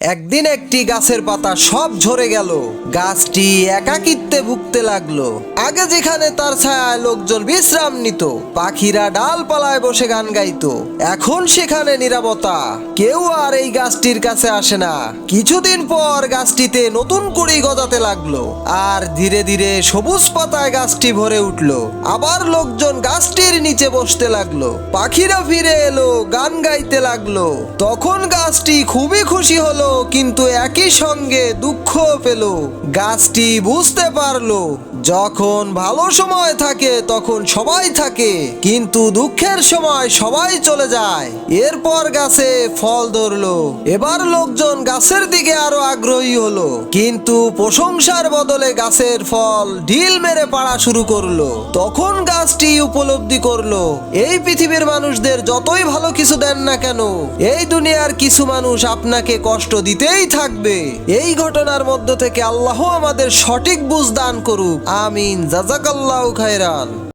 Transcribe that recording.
একদিন একটি গাছের পাতা সব ঝরে গেল। গাছটি একাকিত্বে ভুগতে লাগল। আগে যেখানে তার ছায়ায় লোকজন বিশ্রাম নিত, পাখিরা ডালপালায় বসে গান গাইত। এখন সেখানে নিরাপত্তা। কেউ আর এই গাছটির কাছে আসে না। কিছুদিন পর গাছটিতে নতুন করেই গজাতে লাগল আর ধীরে ধীরে সবুজ পাতায় গাছটি ভরে উঠল। আবার লোকজন গাছটির নিচে বসতে লাগল। পাখিরা ফিরে এলো, গান গাইতে লাগল। তখন গাছটি খুবই খুশি হলো কিন্তু একই সঙ্গে দুঃখ পেল। গাছটি বুঝতে পারল, যখন ভালো সময় থাকে তখন সবাই থাকে, কিন্তু দুঃখের সময় সবাই চলে যায়। এরপর গাছে ফল ধরলো। এবার লোকজন গাছের দিকে আরও আগ্রহী হলো, কিন্তু প্রশংসার বদলে গাছের ফল ঢিল মেরে পাড়া শুরু করল। তখন গাছটি উপলব্ধি করল, এই পৃথিবীর মানুষদের যতই ভালো কিছু দেন না কেন, এই দুনিয়ার কিছু মানুষ আপনাকে কষ্ট দিতেই থাকবে। এই ঘটনার মধ্য থেকে আল্লাহ আমাদের সঠিক বুঝ দান করুক। আমিন। জাজাকাল্লাহ খায়রান।